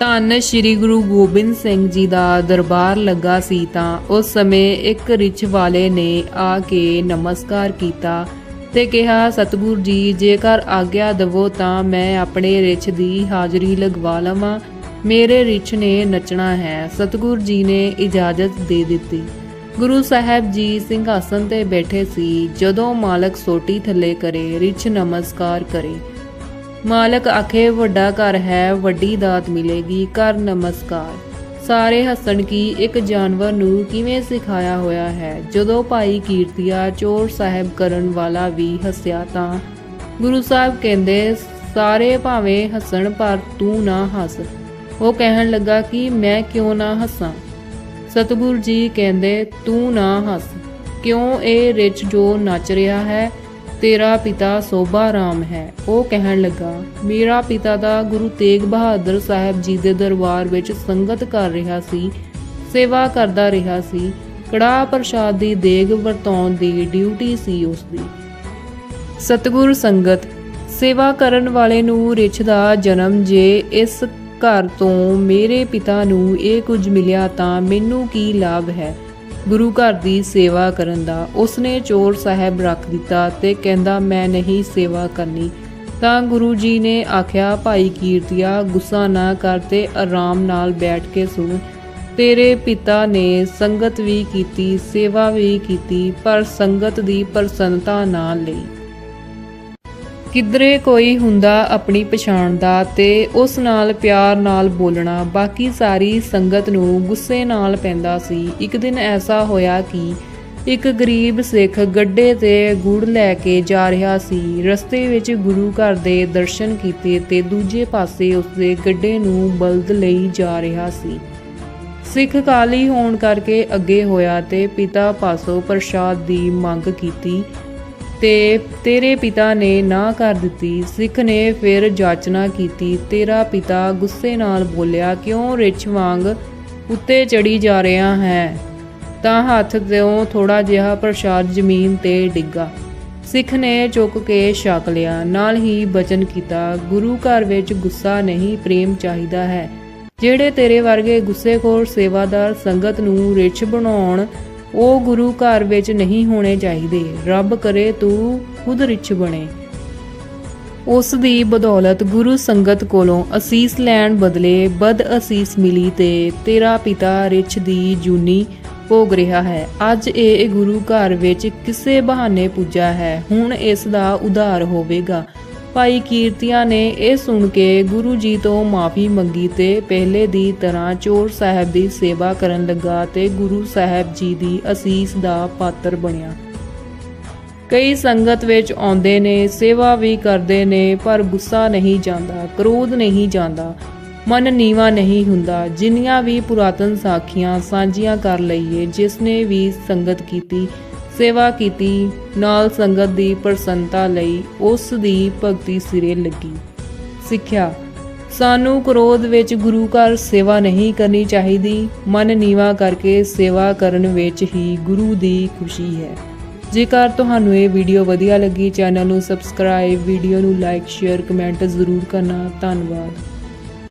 ਧੰਨ ਸ੍ਰੀ ਗੁਰੂ ਗੋਬਿੰਦ ਸਿੰਘ ਜੀ ਦਾ ਦਰਬਾਰ ਲੱਗਾ ਸੀ ਤਾਂ ਉਸ ਸਮੇਂ ਇੱਕ ਰਿਛ ਵਾਲੇ ਨੇ ਆ ਕੇ ਨਮਸਕਾਰ ਕੀਤਾ ਤੇ ਕਿਹਾ, ਸਤਿਗੁਰ ਜੀ, ਜੇਕਰ ਆਗਿਆ ਦਵੋ ਤਾਂ ਮੈਂ ਆਪਣੇ ਰਿਛ ਦੀ ਹਾਜ਼ਰੀ ਲਗਵਾ ਲਵਾਂ। ਮੇਰੇ ਰਿਛ ਨੇ ਨੱਚਣਾ ਹੈ। ਸਤਿਗੁਰ ਜੀ ਨੇ ਇਜਾਜ਼ਤ ਦੇ ਦਿੱਤੀ। ਗੁਰੂ ਸਾਹਿਬ ਜੀ ਸਿੰਘਾਸਨ ਤੇ ਬੈਠੇ ਸੀ। ਜਦੋਂ ਮਾਲਕ ਸੋਟੀ ਥੱਲੇ ਕਰੇ, ਰਿਛ ਨਮਸਕਾਰ ਕਰੇ। ਮਾਲਕ ਆਖੇ, ਵੱਡਾ ਘਰ ਹੈ, ਵੱਡੀ ਦਾਤ ਮਿਲੇਗੀ, ਕਰ ਨਮਸਕਾਰ। ਸਾਰੇ ਹੱਸਣ ਕੀ ਇੱਕ ਜਾਨਵਰ ਨੂੰ ਕਿਵੇਂ ਸਿਖਾਇਆ ਹੋਇਆ ਹੈ। ਜਦੋਂ ਭਾਈ ਕੀਰਤੀਆ ਚੋਰ ਸਾਹਿਬ ਕਰਨ ਵਾਲਾ ਵੀ ਹੱਸਿਆ ਤਾਂ ਗੁਰੂ ਸਾਹਿਬ ਕਹਿੰਦੇ, ਸਾਰੇ ਭਾਵੇਂ ਹੱਸਣ, ਪਰ ਤੂੰ ਨਾ ਹੱਸ। ਉਹ ਕਹਿਣ ਲੱਗਾ ਕਿ ਮੈਂ ਕਿਉਂ ਨਾ ਹੱਸਾਂ? ਸਤਿਗੁਰ ਜੀ ਕਹਿੰਦੇ, ਤੂੰ ਨਾ ਹੱਸ। ਕਿਉਂ ਇਹ ਰਿਚ ਜੋ ਨੱਚ ਰਿਹਾ ਹੈ? ਤੇਰਾ ਪਿਤਾ ਸੋਭਾ ਰਾਮ ਹੈ। ਉਹ ਕਹਿਣ ਲੱਗਾ, ਮੇਰਾ ਪਿਤਾ ਦਾ ਗੁਰੂ ਤੇਗ ਬਹਾਦਰ ਸਾਹਿਬ ਜੀ ਦੇ ਦਰਬਾਰ ਵਿੱਚ ਸੰਗਤ ਕਰ ਰਿਹਾ ਸੀ, ਸੇਵਾ ਕਰਦਾ ਰਿਹਾ ਸੀ। ਕੜਾ ਪ੍ਰਸ਼ਾਦ ਦੀ ਦੇਗ ਵਰਤਾਉਣ ਦੀ ਡਿਊਟੀ ਸੀ ਉਸ ਦੀ। ਸਤਿਗੁਰ ਸੰਗਤ, ਸੇਵਾ ਕਰਨ ਵਾਲੇ ਨੂੰ ਰਿਛ ਦਾ ਜਨਮ ਜੇ ਇਸ ਘਰ ਤੋਂ ਮੇਰੇ ਪਿਤਾ ਨੂੰ ਇਹ ਕੁਝ ਮਿਲਿਆ ਤਾਂ ਮੈਨੂੰ ਕੀ ਲਾਭ ਹੈ? ਗੁਰੂ ਘਰ ਦੀ ਸੇਵਾ ਕਰਨ ਦਾ। ਉਸਨੇ ਚੋਰ ਸਾਹਿਬ ਰੱਖ ਦਿੱਤਾ ਤੇ ਕਹਿੰਦਾ, ਮੈਂ ਨਹੀਂ ਸੇਵਾ ਕਰਨੀ। ਤਾਂ ਗੁਰੂ ਜੀ ਨੇ ਆਖਿਆ, ਭਾਈ ਕੀਰਤੀਆ, ਗੁੱਸਾ ਨਾ ਕਰ ਤੇ ਆਰਾਮ ਨਾਲ ਬੈਠ ਕੇ ਸੁਣ। ਤੇਰੇ ਪਿਤਾ ਨੇ ਸੰਗਤ ਵੀ ਕੀਤੀ, ਸੇਵਾ ਵੀ ਕੀਤੀ, ਪਰ ਸੰਗਤ ਦੀ ਪ੍ਰਸੰਨਤਾ ਨਾ ਲਈ। ਕਿਧਰੇ ਕੋਈ ਹੁੰਦਾ ਆਪਣੀ ਪਛਾਣ ਦਾ ਤੇ ਉਸ ਨਾਲ ਪਿਆਰ ਨਾਲ ਬੋਲਣਾ, ਬਾਕੀ ਸਾਰੀ ਸੰਗਤ ਨੂੰ ਗੁੱਸੇ ਨਾਲ ਪੈਂਦਾ ਸੀ। ਇੱਕ ਦਿਨ ਐਸਾ ਹੋਇਆ ਕਿ ਇੱਕ ਗਰੀਬ ਸਿੱਖ ਗੱਡੇ ਤੇ ਗੁੜ ਲੈ ਕੇ ਜਾ ਰਿਹਾ ਸੀ। ਰਸਤੇ ਵਿੱਚ ਗੁਰੂ ਘਰ ਦੇ ਦਰਸ਼ਨ ਕੀਤੇ ਤੇ ਦੂਜੇ ਪਾਸੇ ਉਸਦੇ ਗੱਡੇ ਨੂੰ ਬਲਦ ਲਈ ਜਾ ਰਿਹਾ ਸੀ। ਸਿੱਖ ਕਾਲੀ ਹੋਣ ਕਰਕੇ ਅੱਗੇ ਹੋਇਆ ਤੇ ਪਿਤਾ ਪਾਸੋਂ ਪ੍ਰਸ਼ਾਦ ਦੀ ਮੰਗ ਕੀਤੀ। ਤੇ ਤੇਰੇ ਪਿਤਾ ਨੇ ਨਾ ਕਰ ਦਿੱਤੀ। ਸਿੱਖ ਨੇ ਫਿਰ ਜਾਚਨਾ ਕੀਤੀ। ਤੇਰਾ ਪਿਤਾ ਗੁੱਸੇ ਨਾਲ ਬੋਲਿਆ, ਕਿਉਂ ਰਿਛ ਵਾਂਗ ਉੱਤੇ ਚੜੀ ਜਾ ਰਿਹਾ ਹੈ? ਤਾਂ ਹੱਥ ਤੋਂ ਥੋੜਾ ਜਿਹਾ ਪ੍ਰਸ਼ਾਦ ਜ਼ਮੀਨ ਤੇ ਡਿੱਗਾ। ਸਿੱਖ ਨੇ ਚੁੱਕ ਕੇ ਛਕ ਲਿਆ। ਨਾਲ ਹੀ ਬਚਨ ਕੀਤਾ, ਗੁਰੂ ਘਰ ਵਿੱਚ ਗੁੱਸਾ ਨਹੀਂ, ਪ੍ਰੇਮ ਚਾਹੀਦਾ ਹੈ। ਜਿਹੜੇ ਤੇਰੇ ਵਰਗੇ ਗੁੱਸੇਖੋਰ ਸੇਵਾਦਾਰ ਸੰਗਤ ਨੂੰ ਰਿਛ ਬਣਾਉਣ ਉਹ ਗੁਰੂ ਘਰ ਵਿੱਚ ਨਹੀਂ ਹੋਣੇ ਚਾਹੀਦੇ। ਰੱਬ ਕਰੇ ਤੂੰ ਖੁਦ ਰਿਚ ਬਣੇ। ਉਸ ਦੀ ਬਦੌਲਤ ਗੁਰੂ ਸੰਗਤ ਕੋਲੋਂ ਅਸੀਸ ਲੈਣ ਬਦਲੇ ਬਦ ਅਸੀਸ ਮਿਲੀ ਤੇ ਤੇਰਾ ਪਿਤਾ ਰਿਚ ਦੀ ਜੂਨੀ ਭੋਗ ਰਿਹਾ ਹੈ। ਅੱਜ ਇਹ ਗੁਰੂ ਘਰ ਵਿੱਚ ਕਿਸੇ ਬਹਾਨੇ ਪੁੱਜਾ ਹੈ। ਹੁਣ ਇਸ ਦਾ ਉਧਾਰ ਹੋਵੇਗਾ। ਭਾਈ ਕੀਰਤੀਆਂ ਨੇ ਇਹ ਸੁਣ ਕੇ ਗੁਰੂ ਜੀ ਤੋਂ ਮਾਫੀ ਮੰਗੀ ਤੇ ਪਹਿਲੇ ਦੀ ਤਰ੍ਹਾਂ ਚੋਰ ਸਾਹਿਬ ਦੀ ਸੇਵਾ ਕਰਨ ਲੱਗਾ ਤੇ ਗੁਰੂ ਸਾਹਿਬ ਜੀ ਦੀ ਅਸੀਸ ਦਾ ਪਾਤਰ ਬਣਿਆ। ਕਈ ਸੰਗਤ ਵਿੱਚ ਆਉਂਦੇ ਨੇ, ਸੇਵਾ ਵੀ ਕਰਦੇ ਨੇ, ਪਰ ਗੁੱਸਾ ਨਹੀਂ ਜਾਂਦਾ, ਕ੍ਰੋਧ ਨਹੀਂ ਜਾਂਦਾ, ਮਨ ਨੀਵਾ ਨਹੀਂ ਹੁੰਦਾ। ਜਿੰਨੀਆਂ ਵੀ ਪੁਰਾਤਨ ਸਾਖੀਆਂ ਸਾਂਝੀਆਂ ਕਰ ਲਈਏ, ਜਿਸ ਨੇ ਵੀ ਸੰਗਤ ਕੀਤੀ ਸੇਵਾ ਕੀਤੀ, ਨਾਲ ਸੰਗਤ ਦੀ ਪ੍ਰਸੰਨਤਾ ਲਈ ਉਸ ਦੀ ਭਗਤੀ ਸਿਰੇ ਲੱਗੀ। ਸਿੱਖਿਆ, ਸਾਨੂੰ ਕ੍ਰੋਧ ਵਿੱਚ ਗੁਰੂ ਘਰ ਸੇਵਾ ਨਹੀਂ ਕਰਨੀ ਚਾਹੀਦੀ, ਮਨ ਨੀਵਾ ਕਰਕੇ ਸੇਵਾ ਕਰਨ ਵਿੱਚ ਹੀ ਗੁਰੂ ਦੀ ਖੁਸ਼ੀ ਹੈ। ਜੇਕਰ ਤੁਹਾਨੂੰ ਇਹ ਵੀਡੀਓ ਵਧੀਆ ਲੱਗੀ, ਚੈਨਲ ਨੂੰ ਸਬਸਕ੍ਰਾਈਬ, ਵੀਡੀਓ ਨੂੰ ਲਾਈਕ, ਸ਼ੇਅਰ, ਕਮੈਂਟ ਜ਼ਰੂਰ ਕਰਨਾ। ਧੰਨਵਾਦ।